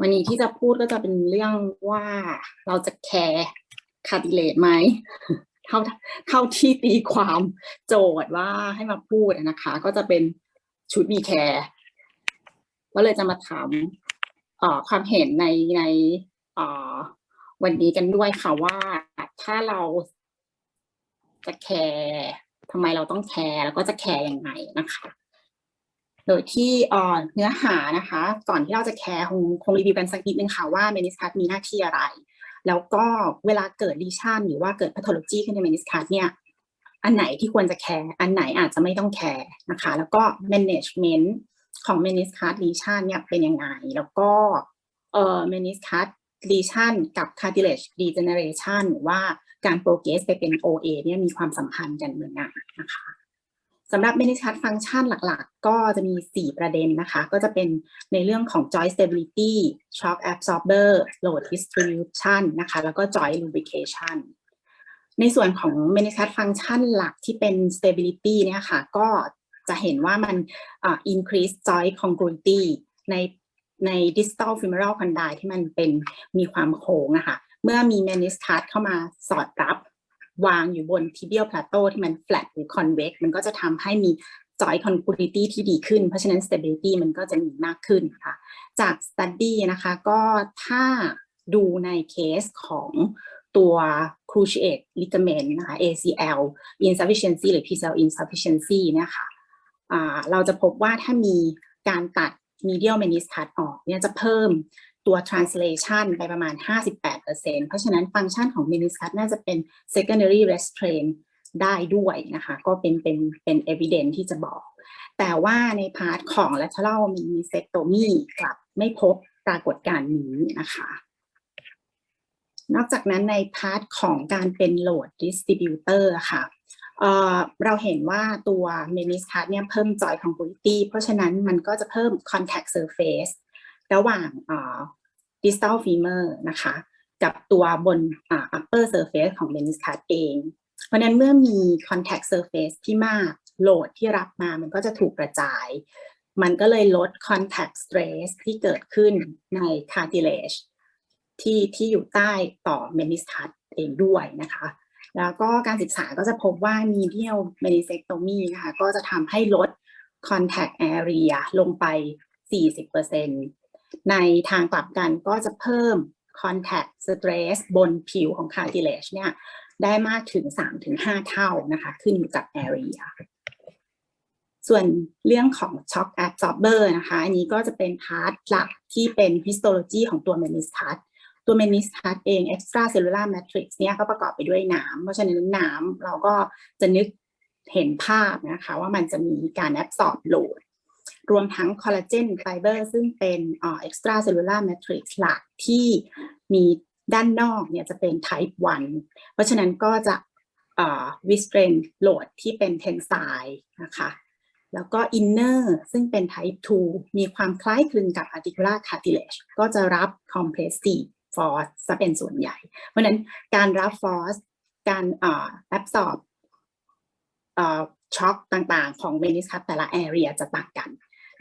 วันนี้ที่จะพูดก็จะเป็นเรื่องว่าเราจะแคร์คาร์ดิเลตไหมเท่าเท่าที่ตีความโจทย์ว่าให้มาพูดนะคะ ก็จะเป็นชุดมีแคร์ก็เลยจะมาถามความเห็นในในวันนี้กันด้วยค่ะว่าถ้าเราจะแคร์ทำไมเราต้องแคร์แล้วก็จะแคร์ยังไงนะคะ โดยที่เนื้อหานะคะ ก่อนที่เราจะแคร์คงคงรีวิวกันสักนิดนึงค่ะว่าเมนิสคัสมีหน้าที่อะไร แล้วก็เวลาเกิดลีชันหรือว่าเกิดพัทโลจีขึ้นในเมนิสคัสเนี่ยอันไหนที่ควรจะแคร์อันไหนอาจจะไม่ต้องแคร์นะคะ แล้วก็ management ของ meniscus lesion เนี่ยเป็นยังไง แล้วก็เอ่อ meniscus lesion กับ cartilage degeneration หรือว่าการ progress ไปเป็น OA เนี่ยมีความสัมพันธ์กันเหมือนกันนะคะ สำหรับ meniscus function หลักๆ ก็จะมี 4 ประเด็นนะคะ ก็จะเป็นในเรื่องของ joint stability shock absorber load distribution นะคะ แล้วก็ joint lubrication ในส่วนของ meniscus function หลักที่เป็น stability เนี่ยค่ะ ก็จะเห็นว่ามัน increase joint congruity ในใน distal femoral condyle ที่มันเป็นมีความโค้งนะคะ เมื่อมี meniscus เข้ามาสอดรับ วางอยู่บนทิเบียลพลาโตที่มันแฟลตหรือคอนเวกมันก็จะทำให้มีจอยคอ congruity ที่ดีขึ้น เพราะฉะนั้นสเตเบิลตี้มันก็จะมีมากขึ้นค่ะ จากสตัดดี้นะคะก็ถ้าดูในเคสของตัว cruciate ligament นะคะ ACL insufficiency หรือ PCL insufficiency เนี่ยค่ะเราจะพบว่าถ้ามีการตัด medial meniscus ออกเนี่ยจะเพิ่ม ตัว translation ไปประมาณ 58%เพราะฉะนั้นฟังก์ชันของ meniscus น่าจะเป็น secondary restraint ได้ด้วยนะคะ ก็เป็นเป็นเป็น evidence ที่จะบอก แต่ว่าในพาร์ทของ lateral meniscectomy กลับไม่พบปรากฏการณ์นี้นะคะ นอกจากนั้นในพาร์ทของการเป็น load distributor ค่ะเอ่อเราเห็นว่าตัว meniscus เนี่ยเพิ่ม joint congruity เพราะฉะนั้นมันก็จะเพิ่ม contact surface ระหว่าง distal femur นะคะ กับตัวบนอ่า upper surface ของ meniscus เอง เพราะนั้นเมื่อมี contact surface ที่มากโหลดที่รับมามันก็จะถูกกระจาย มันก็เลยลด contact stress ที่เกิดขึ้นใน cartilage ที่ที่อยู่ใต้ต่อ meniscus เองด้วยนะคะแล้วก็การศึกษาก็จะพบว่า medial meniscectomy นะคะก็จะทำให้ลด contact area ลงไป 40% ในทางกลับกันก็จะเพิ่ม contact stress บนผิวของ cartilage เนี่ยได้มากถึง 3-5 เท่านะคะขึ้นอยู่กับ area ส่วนเรื่องของ shock absorber นะคะ อันนี้ก็จะเป็นพาร์ทหลักที่เป็น histology ของตัว meniscus ตัว meniscus เอง extracellular matrix เนี่ยก็ประกอบไปด้วยน้ำเพราะฉะนั้นน้ำเราก็จะนึกเห็นภาพนะคะว่ามันจะมีการ absorb load รวมทั้งคอลลาเจนไฟเบอร์ซึ่งเป็นเอ่อ extracellular matrix หลักที่มีด้านนอกเนี่ยจะเป็น type 1 เพราะฉะนั้นก็จะเอ่อ restrain load ที่เป็น tensile นะคะ แล้วก็ inner ซึ่งเป็น type 2 มีความคล้ายคลึงกับ articular cartilage ก็จะรับ compressive force ซะเป็นส่วนใหญ่ เพราะฉะนั้นการรับ force การเอ่อ absorb เอ่อช็อคต่างๆ ของ meniscus แต่ละ area จะต่างกัน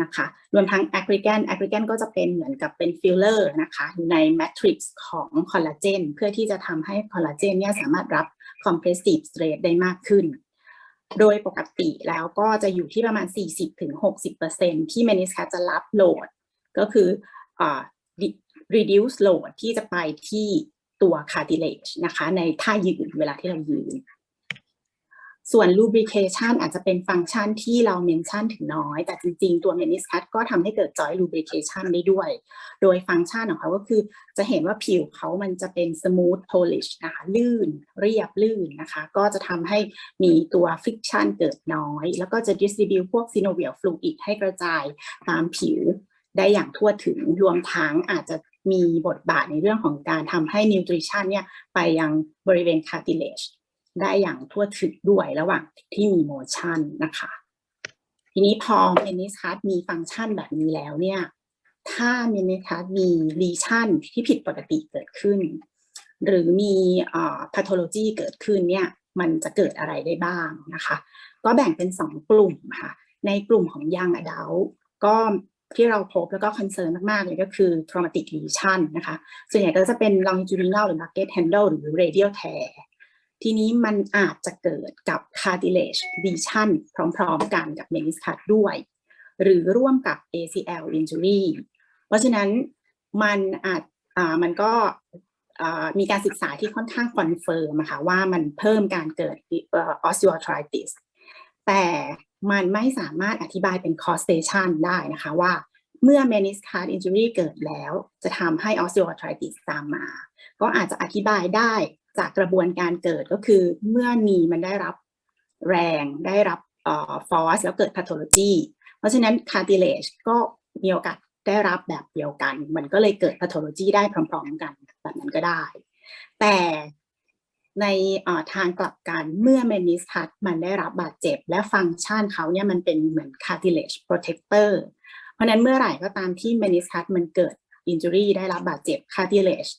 นะคะรวมทั้ง aggregant aggregant ก็จะเป็นเหมือนกับเป็น filler นะคะอยู่ใน matrix ของคอลลาเจนเพื่อที่จะทำให้คอลลาเจนเนี่ยสามารถรับ compressive stress ได้มากขึ้น โดยปกติแล้วก็จะอยู่ที่ประมาณ 40-60%ที่ meniscus จะรับโหลด ก็คืออ reduce load ที่จะไปที่ตัว cartilage นะคะในท่ายืนเวลาที่เรายืน ส่วน lubrication อาจจะเป็นฟังก์ชันที่เราเมนชั่นถึงน้อย แต่จริงๆ ตัว meniscus ก็ทำให้เกิด joint lubrication ได้ด้วย โดยฟังก์ชันของเขาก็คือจะเห็นว่าผิวเขามันจะเป็น smooth polish นะคะลื่น เรียบลื่นนะคะ ก็จะทำให้มีตัว friction เกิดน้อย แล้วก็จะ distribute พวก synovial fluid ให้กระจายตามผิวได้อย่างทั่วถึงรวมทั้งอาจจะมีบทบาทในเรื่องของการทำให้ nutrition เนี่ยไปยังบริเวณ cartilage ได้อย่างทั่วถึงด้วยระหว่างที่มี motion นะคะ ทีนี้พอ meniscus มีฟังก์ชันแบบนี้แล้วเนี่ย ถ้า meniscus มี lesion ที่ผิดปกติเกิดขึ้น หรือมีอ่า pathology เกิดขึ้นเนี่ยมันจะเกิดอะไรได้บ้างนะคะ ก็แบ่งเป็น 2 กลุ่มค่ะ ในกลุ่มของ young adult ก็ที่เราพบแล้วก็คอนเซิร์นมาก ๆ เลยก็คือ traumatic lesion นะคะ ส่วนใหญ่ก็จะเป็น longitudinal หรือ bucket handle หรือ radial tear ทีนี้มันอาจจะเกิดกับ cartilage lesion พร้อมๆกันกับ meniscus ด้วย หรือร่วมกับ ACL injury เพราะฉะนั้นมันอาจอมันก็มีการศึกษาที่ค่อนข้างคอนเฟิร์มอะค่ะว่ามันเพิ่มการเกิด osteoarthritis แต่มันไม่สามารถอธิบายเป็น causation ได้นะคะว่าเมื่อ meniscus injury เกิดแล้ว จะทำให้ osteoarthritis ตามมา ก็อาจจะอธิบายได้ จากกระบวนการเกิดก็คือเมื่อนีมันได้รับแรงได้รับเอ่อ force แล้วเกิด pathology เพราะฉะนั้น cartilage ก็มีโอกาสได้รับแบบเดียวกัน มันก็เลยเกิด pathology ได้พร้อมๆกันแบบนั้นก็ได้ แต่ในทางกลับกันเมื่อ meniscus มันได้รับบาดเจ็บ และฟังก์ชันเขาเนี่ยมันเป็นเหมือน cartilage protector เพราะฉะนั้นเมื่อไหร่ก็ตามที่ meniscus มันเกิด injury ได้รับบาดเจ็บ cartilage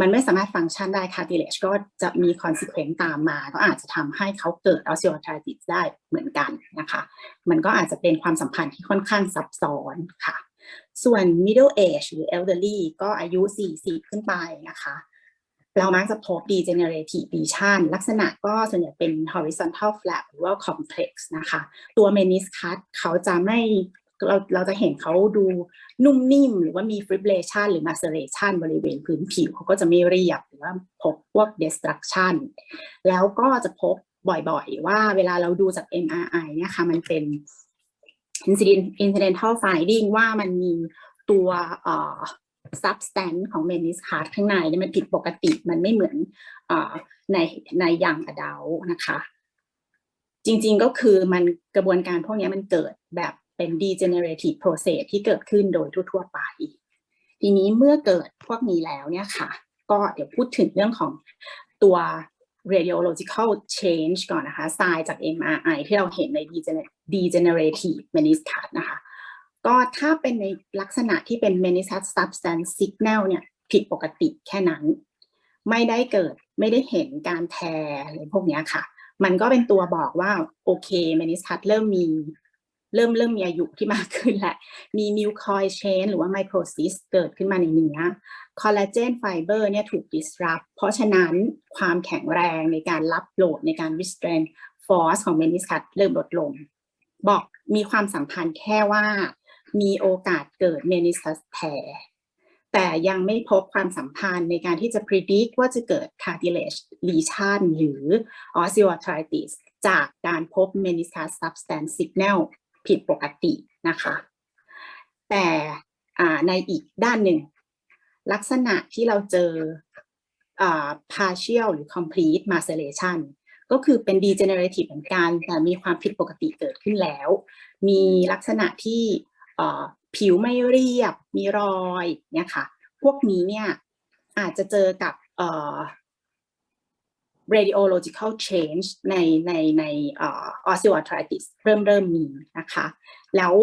มันไม่สามารถฟังก์ชันได้ cartilage ก็จะมี consequence ตามมา ก็อาจจะทำให้เขาเกิด osteoarthritis ได้เหมือนกันนะคะ มันก็อาจจะเป็นความสัมพันธ์ที่ค่อนข้างซับซ้อนค่ะ ส่วน middle age หรือ elderly ก็อายุ 40 ขึ้นไปนะคะ เรามักจะพบ degenerative lesion ลักษณะก็ส่วนใหญ่เป็น horizontal flap หรือว่า complex นะคะ ตัว meniscus เขาจะไม่ เราเราจะเห็นเขาดูนุ่มนิ่ม หรือว่ามี fibrillation หรือ maceration บริเวณพื้นผิวเขาก็จะไม่เรียบหรือว่าพบพวก destruction แล้วก็จะพบบ่อยๆ ว่าเวลาเราดูจาก MRI เนี่ยค่ะมันเป็น incident incidental finding ว่ามันมีตัวเอ่อ substance ของ meniscus ข้างในเนี่ยมันผิดปกติมันไม่เหมือนเอ่อในในยัง adult นะคะ จริงๆก็คือมันกระบวนการพวกนี้มันเกิดแบบ เป็น degenerative process ที่เกิดขึ้นโดยทั่วๆไป ทีนี้เมื่อเกิดพวกนี้แล้วเนี่ยค่ะ ก็เดี๋ยวพูดถึงเรื่องของตัว radiological change ก่อนนะคะ s i จาก MRI ที่เราเห็นใน degenerative meniscus นะคะ ก็ถ้าเป็นในลักษณะที่เป็น meniscus substance signal เนี่ยผิดปกติแค่นั้น ไม่ได้เกิดไม่ได้เห็นการแทรอะไรพวกนี้ค่ะ มันก็เป็นตัวบอกว่า โอเค meniscus เริ่มมี เริ่มเริ่มมีอายุที่มากขึ้นแหละ มี mucoid chain หรือว่า microcyst เกิดขึ้นมาในเนื้อคอลลาเจนไฟเบอร์เนี่ยถูก disrupt เพราะฉะนั้นความแข็งแรงในการรับโหลดในการ restrain force ของ meniscus เริ่มลดลง บอกมีความสัมพันธ์แค่ว่ามีโอกาสเกิด meniscus tear แต่ยังไม่พบความสัมพันธ์ในการที่จะ predict ว่าจะเกิด cartilage lesion หรือ osteoarthritis จากการพบ meniscus substance signal ผิดปกตินะคะ แต่ในอีกด้านหนึ่ง ลักษณะที่เราเจอ partial หรือ complete macellation ก็คือเป็น degenerative เหมือนกันแต่มีความผิดปกติเกิดขึ้นแล้ว มีลักษณะที่ผิวไม่เรียบ มีรอยเนี่ยค่ะ พวกนี้เนี่ยอาจจะเจอกับ radiological change ในในใน osteoarthritis เริ่มเริ่มมีนะคะ แล้ว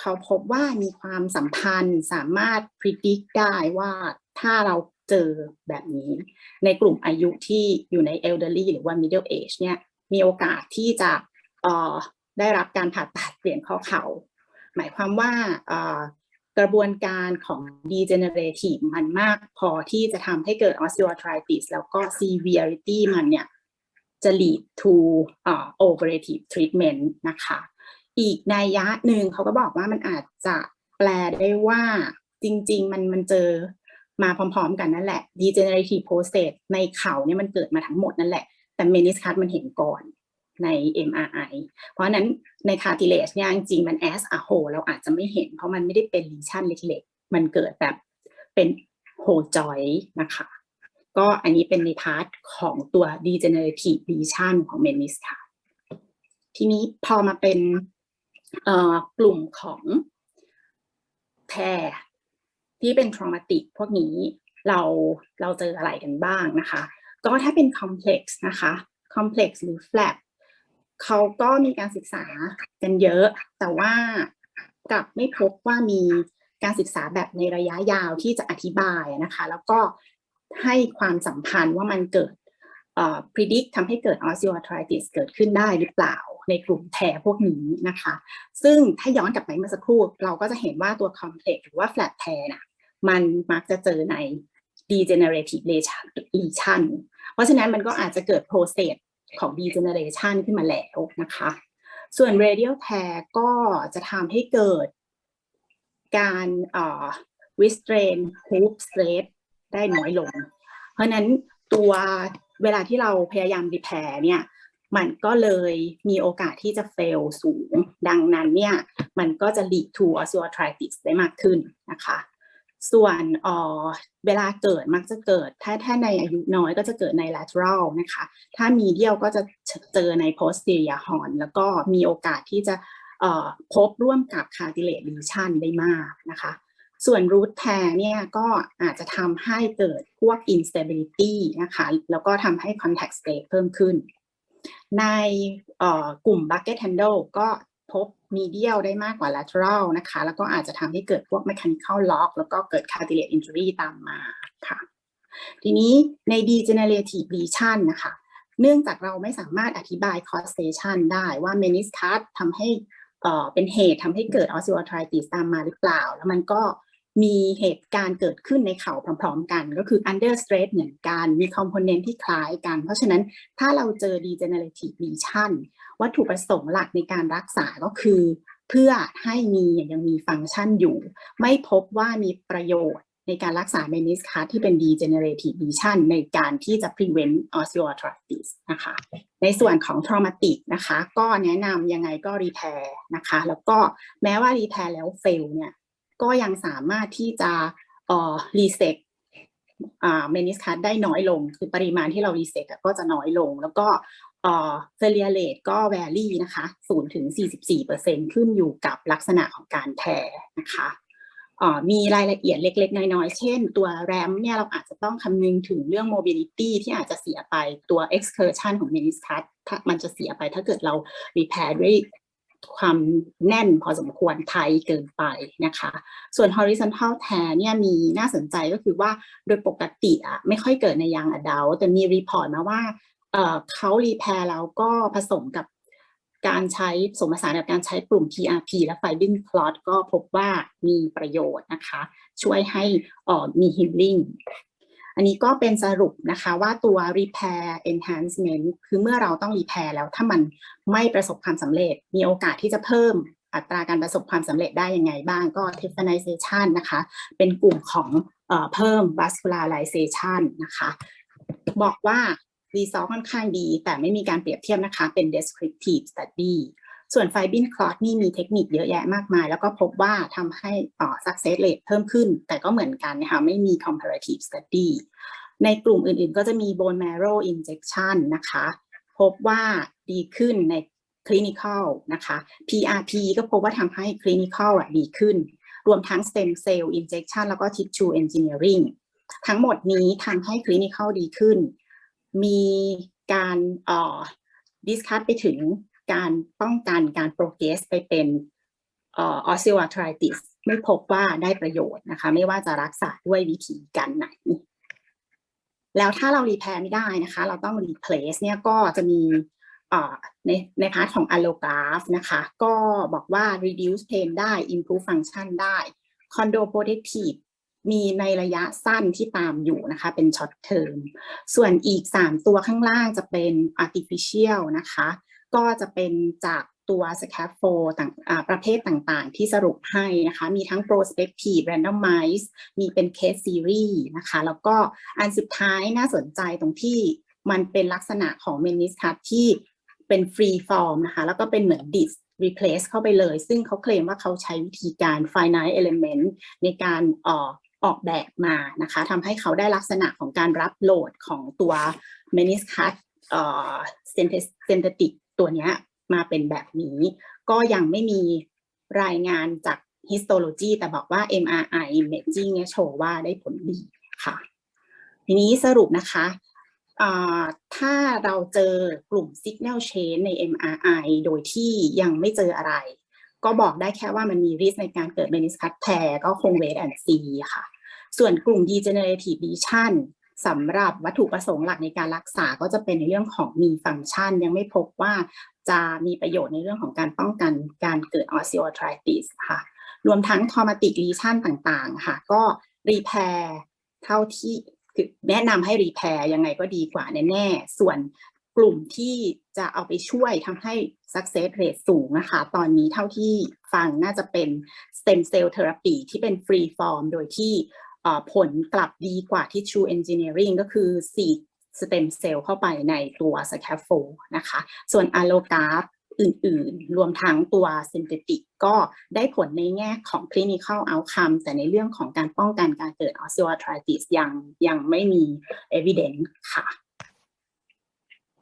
เขาพบว่ามีความสัมพันธ์สามารถ predict ได้ว่าถ้าเราเจอแบบนี้ ในกลุ่มอายุที่อยู่ใน elderly หรือว่า middle age เนี่ยมีโอกาสที่จะได้รับการผ่าตัดเปลี่ยนข้อเข่าหมายความว่า กระบวนการของ degenerative มันมากพอที่จะทำให้เกิด osteoarthritis แล้วก็ severity มันเนี่ยจะ lead to uh, operative treatment นะคะ อีกนัยยะหนึ่งเขาก็บอกว่ามันอาจจะแปลได้ว่าจริง ๆ มันมันเจอมาพร้อมๆ กันนั่นแหละ degenerative process ในเข่าเนี่ยมันเกิดมาทั้งหมดนั่นแหละ แต่ meniscus มันเห็นก่อน ใน MRI เพราะนั้นใน cartilage เนี่ยจริงมัน as a whole เราอาจจะไม่เห็น เพราะมันไม่ได้เป็น lesion เล็กๆ มันเกิดแบบเป็น whole joint นะคะ ก็อันนี้เป็นในพาร์ทของตัว degenerative lesion ของ meniscus ทีนี้พอมาเป็นกลุ่มของแพรที่เป็น traumatic พวกนี้เราเราเจออะไรกันบ้างนะคะ ก็ถ้าเป็น complex นะคะ complex หรือ flap เขาก็มีการศึกษากันเยอะ แต่ว่ากลับไม่พบว่ามีการศึกษาแบบในระยะยาวที่จะอธิบายนะคะ แล้วก็ให้ความสัมพันธ์ว่ามันเกิด predict ทำให้เกิด osteoarthritis เกิดขึ้นได้หรือเปล่าในกลุ่มแทพวกนี้นะคะ ซึ่งถ้าย้อนกลับไปเมื่อสักครู่ เราก็จะเห็นว่าตัว complex หรือว่า flat tear น่ะมันมักจะเจอใน degenerative lesion เพราะฉะนั้นมันก็อาจจะเกิด process ของ degeneration ขึ้นมาแล้วนะคะ ส่วน radial tear ก็จะทำให้เกิดการ restrain hoop stress ได้น้อยลง เพราะฉะนั้นตัวเวลาที่เราพยายาม repair เนี่ย มันก็เลยมีโอกาสที่จะ fail สูง ดังนั้นเนี่ย มันก็จะ lead to osteoarthritis ได้มากขึ้นนะคะ ส่วนเออเวลาเกิดมักจะเกิด ถ้าถ้าในอายุน้อยก็จะเกิดใน lateral นะคะ ถ้ามีเดียวก็จะเจอใน posterior horn แล้วก็มีโอกาสที่จะเออพบร่วมกับ cartilage lesion ได้มากนะคะ ส่วน root tear เนี่ยก็อาจจะทำให้เกิดพวก instability นะคะ แล้วก็ทำให้ contact state เพิ่มขึ้น ในเอ่อกลุ่ม bucket handle ก็ พบ medial ได้มากกว่า lateral นะคะ แล้วก็อาจจะทำให้เกิดพวก mechanical lock แล้วก็เกิด cartilage injury ตามมาค่ะ ทีนี้ใน degenerative lesion นะคะ เนื่องจากเราไม่สามารถอธิบาย causation ได้ว่า meniscus ทำให้เอ่อเป็นเหตุทำให้เกิด osteoarthritis ตามมาหรือเปล่า แล้วมันก็มีเหตุการณ์เกิดขึ้นในเข่าพร้อม ๆ กัน ก็คือ under stress เหมือนกัน มี component ที่คล้ายกัน เพราะฉะนั้นถ้าเราเจอ degenerative lesion วัตถุประสงค์หลักในการรักษาก็คือ เพื่อให้มียังมีฟังก์ชันอยู่ ไม่พบว่ามีประโยชน์ในการรักษาเมนิสคัสที่เป็น degenerative lesion ในการที่จะ prevent osteoarthritis นะคะ ในส่วนของ traumatic นะคะ ก็แนะนำยังไงก็ repair นะคะ แล้วก็แม้ว่า repair แล้ว fail เนี่ย ก็ยังสามารถที่จะเอ่อ reset เมนิสคัสได้น้อยลง คือปริมาณที่เรา reset อะก็จะน้อยลง แล้วก็ เอ่อ failure rate ก็ vary นะคะ0ถึง 44%ขึ้นอยู่กับลักษณะของการแทนะคะเอ่อมีรายละเอียดเล็ก ๆ น้อยๆ เช่น ตัว RAM เนี่ยเราอาจจะต้องคำนึงถึงเรื่อง mobility ที่อาจจะเสียไปตัว excursion ของ meniscus ถ้ามันจะเสียไปถ้าเกิดเรา repair ด้วยความแน่นพอสมควรไทยเกินไปนะคะ ส่วน horizontal tear เนี่ยมีน่าสนใจก็คือว่าโดยปกติอะไม่ค่อยเกิดในยัง adult แต่มีรีพอร์ตมาว่า เขารีแพร์แล้วก็ผสมกับการใช้ผสมผสานกับการใช้กลุ่ม TRP และ Fibrin clot ก็พบว่ามีประโยชน์นะคะ ช่วยให้ออมี healing อันนี้ก็เป็นสรุปนะคะว่าตัว repair enhancement คือเมื่อเราต้อง repair แล้วถ้ามันไม่ประสบความสำเร็จ มีโอกาสที่จะเพิ่มอัตราการประสบความสำเร็จได้ยังไงบ้างก็ tephanization นะคะ เป็นกลุ่มของเอเพิ่ม vascularization นะคะ บอกว่า รีซอสค่อนข้างดี แต่ไม่มีการเปรียบเทียบนะคะ เป็น descriptive study ส่วน Fibrin clot นี่มีเทคนิคเยอะแยะมากมาย แล้วก็พบว่าทำให้อ่อ success rate เพิ่มขึ้น แต่ก็เหมือนกันนะคะไม่มี comparative study ในกลุ่มอื่นๆ ก็จะมี bone marrow injection นะคะ พบว่าดีขึ้นใน clinical นะคะ PRP ก็พบว่าทำให้ clinical ดีขึ้น รวมทั้ง stem cell injection แล้วก็ tissue engineering ทั้งหมดนี้ทำให้ clinical ดีขึ้น มีการอ่อ discuss ไปถึงการป้องกันการ progress ไปเป็นออ osteoarthritis ไม่พบว่าได้ประโยชน์นะคะ ไม่ว่าจะรักษาด้วยวิธีการไหน แล้วถ้าเรา repair ไม่ได้นะคะ เราต้อง replace เนี่ยก็จะมีอ่อในในพาร์ทของ allograft นะคะ ก็บอกว่า reduce pain ได้ improve function ได้ condo protective มีในระยะสั้นที่ตามอยู่นะคะ เป็น short term ส่วนอีก 3 ตัวข้างล่างจะเป็น artificial นะคะ ก็จะเป็นจากตัว scaffold ต่างประเภทต่างๆ ที่สรุปให้นะคะ มีทั้ง prospective randomize มีเป็น case series นะคะ แล้วก็อันสุดท้ายน่าสนใจตรงที่มันเป็นลักษณะของ meniscus ที่เป็น free form นะคะ แล้วก็เป็นเหมือน disc replace เข้าไปเลย ซึ่งเขาเคลมว่าเขาใช้วิธีการ finite element ในการอ่อ ออกแบบมานะคะทำให้เขาได้ลักษณะของการรับโหลดของตัว meniscus เอ่อ synthetic ตัวเนี้ยมาเป็นแบบนี้ ก็ยังไม่มีรายงานจาก histology แต่บอกว่า MRI imaging เนี่ยโชว์ว่าได้ผลดีค่ะ ทีนี้สรุปนะคะอ่าถ้าเราเจอกลุ่ม signal chain ใน MRI โดยที่ยังไม่เจออะไร ก็บอกได้แค่ว่ามันมีริสในการเกิด meniscus tear ก็คง wait and see ค่ะ ส่วนกลุ่ม degenerative lesion สำหรับวัตถุประสงค์หลักในการรักษาก็จะเป็นในเรื่องของมีฟังก์ชัน ยังไม่พบว่าจะมีประโยชน์ในเรื่องของการป้องกันการเกิด osteoarthritis ค่ะ รวมทั้ง traumatic lesion ต่างๆ ค่ะ ก็ repair เท่าที่คือแนะนำให้ repair ยังไงก็ดีกว่าแน่ๆ ส่วนกลุ่มที่จะเอาไปช่วยทำให้ success rate สูงนะคะ ตอนนี้เท่าที่ฟังน่าจะเป็น stem cell therapy ที่เป็น free form โดยที่ ผลกลับดีกว่าที่ true engineering ก็คือสีสเต็มเซลล์เข้าไปในตัว scaffold นะคะ ส่วน allograft อื่นๆ รวมทั้งตัว synthetic ก็ได้ผลในแง่ของ clinical outcome แต่ในเรื่องของการป้องกันการเกิด osteoarthritis ยังยังไม่มี evidence ค่ะ